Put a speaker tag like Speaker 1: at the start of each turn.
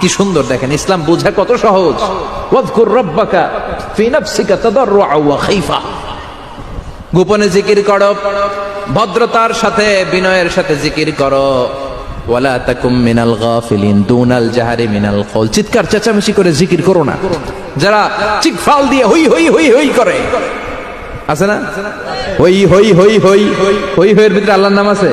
Speaker 1: কি সুন্দর দেখেন, ইসলাম বোঝা কত সহজ। গোপনে জিকির করো, ভদ্রতার সাথে, বিনয়ের সাথে জিকির করো। চেঁচামেচি করে জিকির করো না। যারা দিয়ে করে। আছে না? হই ভিতরে আল্লাহর নাম আছে?